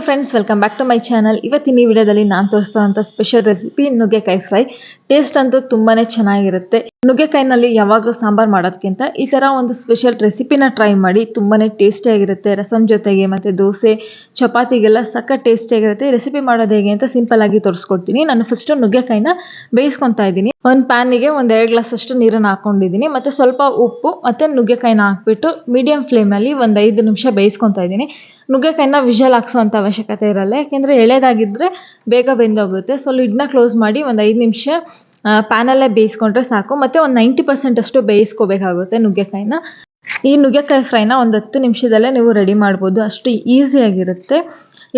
Hello friends welcome back to my channel ಇವತ್ತಿನ ಈ ವಿಡಿಯೋದಲ್ಲಿ ನಾನು ತೋರಿಸ್ತೋಂಥ ಸ್ಪೆಷಲ್ ರೆಸಿಪಿ ನುಗ್ಗೆಕಾಯಿ ಫ್ರೈ ಟೇಸ್ಟ್ ಅಂತೂ ತುಂಬಾ ಚೆನ್ನಾಗಿರುತ್ತೆ. ನುಗ್ಗೆಕಾಯಿನಲ್ಲಿ ಯಾವಾಗಲೂ ಸಾಂಬಾರು ಮಾಡೋದಕ್ಕಿಂತ ಈ ಥರ ಒಂದು ಸ್ಪೆಷಲ್ ರೆಸಿಪಿನ ಟ್ರೈ ಮಾಡಿ ತುಂಬಾ ಟೇಸ್ಟಿಯಾಗಿರುತ್ತೆ ರಸಂ ಜೊತೆಗೆ ಮತ್ತು ದೋಸೆ, ಚಪಾತಿಗೆಲ್ಲ ಸಖತ್ ಟೇಸ್ಟಿಯಾಗಿರುತ್ತೆ ರೆಸಿಪಿ ಮಾಡೋದು ಹೇಗೆ ಅಂತ ಸಿಂಪಲ್ಲಾಗಿ ತೋರಿಸ್ಕೊಡ್ತೀನಿ. ನಾನು ಫಸ್ಟು ನುಗ್ಗೆಕಾಯಿನ ಬೇಯಿಸ್ಕೊತಾ ಇದ್ದೀನಿ. ಒಂದು ಪ್ಯಾನಿಗೆ ಒಂದು ಎರಡು ಗ್ಲಾಸ್ ಅಷ್ಟು ನೀರನ್ನು ಹಾಕ್ಕೊಂಡಿದ್ದೀನಿ. ಮತ್ತು ಸ್ವಲ್ಪ ಉಪ್ಪು ಮತ್ತು ನುಗ್ಗೆಕಾಯಿನ ಹಾಕ್ಬಿಟ್ಟು ಮೀಡಿಯಂ ಫ್ಲೇಮ್ನಲ್ಲಿ ಒಂದು ಐದು ನಿಮಿಷ ಬೇಯಿಸ್ಕೊತಾ ಇದ್ದೀನಿ. ನುಗ್ಗೆಕಾಯಿನ ವಿಷಲ್ ಹಾಕ್ಸೋವಂಥ ಅವಶ್ಯಕತೆ ಇರಲ್ಲ. ಯಾಕೆಂದರೆ ಎಳೆದಾಗಿದ್ದರೆ ಬೇಗ ಬೆಂದೋಗುತ್ತೆ. ಸೊ ಲಿಡ್ನ ಕ್ಲೋಸ್ ಮಾಡಿ ಒಂದು ಐದು ನಿಮಿಷ ಪ್ಯಾನಲ್ಲೇ ಬೇಯಿಸ್ಕೊಂಡ್ರೆ ಸಾಕು. ಮತ್ತೆ ಒಂದು ನೈಂಟಿ ಪರ್ಸೆಂಟ್ ಅಷ್ಟು ಬೇಯಿಸ್ಕೋಬೇಕಾಗುತ್ತೆ ನುಗ್ಗೆಕಾಯಿನ. ಈ ನುಗ್ಗೆಕಾಯಿ ಫ್ರೈನ ಒಂದು ಹತ್ತು ನಿಮಿಷದಲ್ಲೇ ನೀವು ರೆಡಿ ಮಾಡ್ಬೋದು. ಅಷ್ಟು ಈಸಿಯಾಗಿರುತ್ತೆ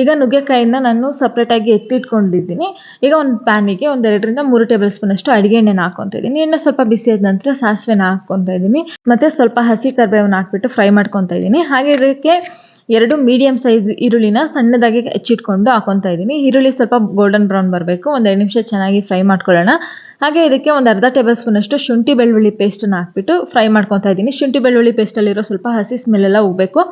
ಈಗ ನುಗ್ಗೆಕಾಯಿನ ನಾನು ಸಪ್ರೇಟಾಗಿ ಎತ್ತಿಟ್ಕೊಂಡಿದ್ದೀನಿ. ಈಗ ಒಂದು ಪ್ಯಾನಿಗೆ ಒಂದು ಎರಡರಿಂದ ಮೂರು ಟೇಬಲ್ ಸ್ಪೂನ್ ಅಷ್ಟು ಅಡುಗೆ ಎಣ್ಣೆನ ಹಾಕ್ಕೊತಾ ಇದ್ದೀನಿ. ಎಣ್ಣೆ ಸ್ವಲ್ಪ ಬಿಸಿ ಆದ ನಂತರ ಸಾಸಿವೆನ ಹಾಕ್ಕೊತಾ ಇದ್ದೀನಿ. ಮತ್ತು ಸ್ವಲ್ಪ ಹಸಿ ಕರ್ಬೇವನ್ನ ಹಾಕ್ಬಿಟ್ಟು ಫ್ರೈ ಮಾಡ್ಕೊತಾ ಇದ್ದೀನಿ. ಹಾಗೆ ಇದಕ್ಕೆ ಎರಡು ಮೀಡಿಯಂ ಸೈಜ್ ಈರುಳ್ಳಿನ ಸಣ್ಣದಾಗಿ ಹೆಚ್ಚಿಟ್ಕೊಂಡು ಹಾಕೊತಾ ಇದ್ದೀನಿ. ಈರುಳ್ಳಿ ಸ್ವಲ್ಪ ಗೋಲ್ಡನ್ ಬ್ರೌನ್ ಬರಬೇಕು. ಒಂದು ಎರಡು ನಿಮಿಷ ಚೆನ್ನಾಗಿ ಫ್ರೈ ಮಾಡ್ಕೊಳ್ಳೋಣ. ಹಾಗೆ ಇದಕ್ಕೆ ಒಂದು ಅರ್ಧ ಟೇಬಲ್ ಸ್ಪೂನ್ ಅಷ್ಟು ಶುಂಠಿ ಬೆಳ್ಳುಳ್ಳಿ ಪೇಸ್ಟನ್ನು ಹಾಕ್ಬಿಟ್ಟು ಫ್ರೈ ಮಾಡ್ಕೊತಾ ಇದ್ದೀನಿ. ಶುಂಠಿ ಬೆಳ್ಳುಳ್ಳಿ ಪೇಸ್ಟಲ್ಲಿರೋ ಸ್ವಲ್ಪ ಹಸಿ ಸ್ಮೆಲ್ ಎಲ್ಲ ಹೋಗಬೇಕು.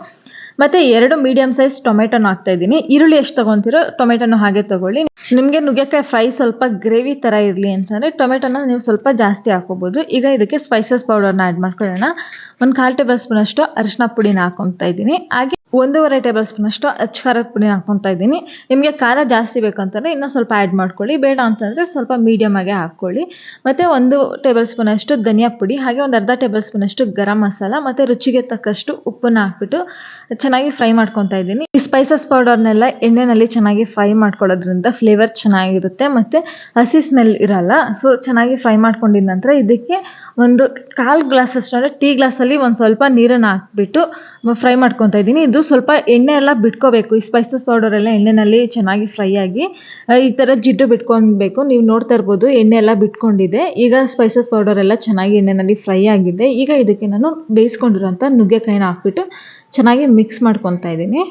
ಮತ್ತು ಎರಡು ಮೀಡಿಯಂ ಸೈಜ್ ಟೊಮೆಟೊನ ಹಾಕ್ತಾ ಇದ್ದೀನಿ. ಈರುಳ್ಳಿ ಎಷ್ಟು ತೊಗೊತೀರೋ ಟೊಮೆಟೊನ ಹಾಗೆ ತೊಗೊಳ್ಳಿ. ನಿಮಗೆ ನುಗ್ಗೆಕಾಯಿ ಫ್ರೈ ಸ್ವಲ್ಪ ಗ್ರೇವಿ ಥರ ಇರಲಿ ಅಂತಂದರೆ ಟೊಮೆಟೊನ ನೀವು ಸ್ವಲ್ಪ ಜಾಸ್ತಿ ಹಾಕೋಬೋದು ಈಗ ಇದಕ್ಕೆ ಸ್ಪೈಸಸ್ ಪೌಡರ್ನ ಆ್ಯಡ್ ಮಾಡ್ಕೊಳ್ಳೋಣ. ಒಂದು ಕಾಲು ಟೇಬಲ್ ಸ್ಪೂನಷ್ಟು ಅರಿಶಿನ ಪುಡಿನ ಹಾಕೊತಾ ಇದ್ದೀನಿ. ಹಾಗೆ ಒಂದೂವರೆ ಟೇಬಲ್ ಸ್ಪೂನ್ ಅಷ್ಟು ಅಚ್ಚ ಖಾರದ ಪುಡಿ ಹಾಕ್ಕೊತಾ ಇದ್ದೀನಿ. ನಿಮಗೆ ಖಾರ ಜಾಸ್ತಿ ಬೇಕಂತಂದರೆ ಇನ್ನೂ ಸ್ವಲ್ಪ ಆ್ಯಡ್ ಮಾಡ್ಕೊಳ್ಳಿ. ಬೇಡ ಅಂತಂದರೆ ಸ್ವಲ್ಪ ಮೀಡಿಯಮ್ ಆಗಿ ಹಾಕ್ಕೊಳ್ಳಿ. ಮತ್ತು ಒಂದು ಟೇಬಲ್ ಸ್ಪೂನ್ ಅಷ್ಟು ಧನಿಯಾ ಪುಡಿ, ಹಾಗೆ ಒಂದು ಅರ್ಧ ಟೇಬಲ್ ಸ್ಪೂನ್ ಅಷ್ಟು ಗರಂ ಮಸಾಲ ಮತ್ತು ರುಚಿಗೆ ತಕ್ಕಷ್ಟು ಉಪ್ಪನ್ನ ಹಾಕ್ಬಿಟ್ಟು ಚೆನ್ನಾಗಿ ಫ್ರೈ ಮಾಡ್ಕೊತಾ ಇದ್ದೀನಿ. ಈ ಸ್ಪೈಸಸ್ ಪೌಡರ್ನೆಲ್ಲ ಎಣ್ಣೆಯಲ್ಲಿ ಚೆನ್ನಾಗಿ ಫ್ರೈ ಮಾಡ್ಕೊಳ್ಳೋದ್ರಿಂದ ಫ್ಲೇವರ್ ಚೆನ್ನಾಗಿರುತ್ತೆ ಮತ್ತು ಹಸಿ ಸ್ಮೆಲ್ ಇರಲ್ಲ. ಸೊ ಚೆನ್ನಾಗಿ ಫ್ರೈ ಮಾಡ್ಕೊಂಡಿದ ನಂತರ ಇದಕ್ಕೆ ಒಂದು ಕಾಲು ಗ್ಲಾಸ್ ಅಷ್ಟು, ಅಂದರೆ ಟೀ ಗ್ಲಾಸಲ್ಲಿ ಒಂದು ಸ್ವಲ್ಪ ನೀರನ್ನು ಹಾಕ್ಬಿಟ್ಟು ಫ್ರೈ ಮಾಡ್ಕೊತಾ ಇದ್ದೀನಿ. ಇದು ಸ್ವಲ್ಪ ಎಣ್ಣೆ ಎಲ್ಲ ಬಿಟ್ಕೋಬೇಕು. ಈ ಸ್ಪೈಸಸ್ ಪೌಡರ್ ಎಲ್ಲ ಎಣ್ಣೆಯಲ್ಲಿ ಚೆನ್ನಾಗಿ ಫ್ರೈ ಆಗಿ ಈ ಥರ ಜಿಡ್ಡು ಬಿಟ್ಕೊಬೇಕು ನೀವು ನೋಡ್ತಾ ಇರ್ಬೋದು ಎಣ್ಣೆ ಎಲ್ಲ ಬಿಟ್ಕೊಂಡಿದೆ. ಈಗ ಸ್ಪೈಸಸ್ ಪೌಡರ್ ಎಲ್ಲ ಚೆನ್ನಾಗಿ ಎಣ್ಣೆಯಲ್ಲಿ ಫ್ರೈ ಆಗಿದೆ. ಈಗ ಇದಕ್ಕೆ ನಾನು ಬೇಯಿಸ್ಕೊಂಡಿರೋಂಥ ನುಗ್ಗೆಕಾಯಿನ ಹಾಕ್ಬಿಟ್ಟು ಚೆನ್ನಾಗಿ ಮಿಕ್ಸ್ ಮಾಡ್ಕೊತಾ ಇದ್ದೀನಿ.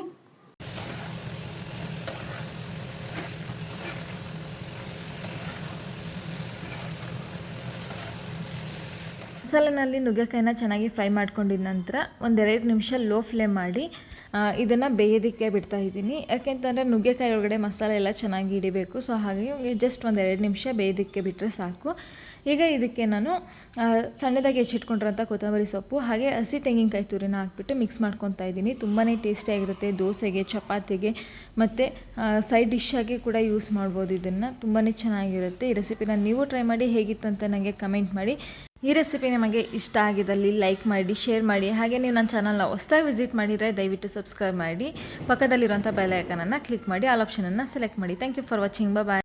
ಮಸಾಲೆನಲ್ಲಿ ನುಗ್ಗೆಕಾಯಿನ ಚೆನ್ನಾಗಿ ಫ್ರೈ ಮಾಡ್ಕೊಂಡಿದ ನಂತರ ಒಂದೆರಡು ನಿಮಿಷ ಲೋ ಫ್ಲೇಮ್ ಮಾಡಿ ಇದನ್ನು ಬೇಯೋದಕ್ಕೆ ಬಿಡ್ತಾ ಇದ್ದೀನಿ. ಯಾಕೆಂತಂದರೆ ನುಗ್ಗೆಕಾಯಿ ಒಳಗಡೆ ಮಸಾಲೆ ಎಲ್ಲ ಚೆನ್ನಾಗಿ ಹಿಡಿಬೇಕು. ಸೊ, ಹಾಗಾಗಿ ಜಸ್ಟ್ ಒಂದೆರಡು ನಿಮಿಷ ಬೇಯೋದಕ್ಕೆ ಬಿಟ್ಟರೆ ಸಾಕು. ಈಗ ಇದಕ್ಕೆ ನಾನು ಸಣ್ಣದಾಗಿ ಹೆಚ್ಚಿಟ್ಕೊಂಡಿರೋಂಥ ಕೊತ್ತಂಬರಿ ಸೊಪ್ಪು, ಹಾಗೆ ಹಸಿ ತೆಂಗಿನಕಾಯಿ ತುರಿನ ಹಾಕ್ಬಿಟ್ಟು ಮಿಕ್ಸ್ ಮಾಡ್ಕೊತಾ ಇದ್ದೀನಿ. ತುಂಬಾ ಟೇಸ್ಟಿಯಾಗಿರುತ್ತೆ ದೋಸೆಗೆ, ಚಪಾತಿಗೆ, ಮತ್ತು ಸೈಡ್ ಡಿಶ್ಶಾಗಿ ಕೂಡ ಯೂಸ್ ಮಾಡ್ಬೋದು ಇದನ್ನು. ತುಂಬಾ ಚೆನ್ನಾಗಿರುತ್ತೆ. ಈ ರೆಸಿಪಿನ ನೀವು ಟ್ರೈ ಮಾಡಿ, ಹೇಗಿತ್ತು ಅಂತ ನನಗೆ ಕಮೆಂಟ್ ಮಾಡಿ. ಈ ರೆಸಿಪಿ ನಿಮಗೆ ಇಷ್ಟ ಆಗಿದ್ದಲ್ಲಿ ಲೈಕ್ ಮಾಡಿ ಶೇರ್ ಮಾಡಿ, ಹಾಗೆ ನೀವು ನನ್ನ ಚಾನಲ್ನ ಹೊಸದಾಗಿ ವಿಸಿಟ್ ಮಾಡಿದರೆ ದಯವಿಟ್ಟು ಸಬ್ಸ್ಕ್ರೈಬ್ ಮಾಡಿ. ಪಕ್ಕದಲ್ಲಿರುವಂಥ ಬೆಲ್ ಐಕನನ್ನು ಕ್ಲಿಕ್ ಮಾಡಿ ಆಲ್ ಆಪ್ಷನನ್ನು ಸೆಲೆಕ್ಟ್ ಮಾಡಿ. Thank you for watching bye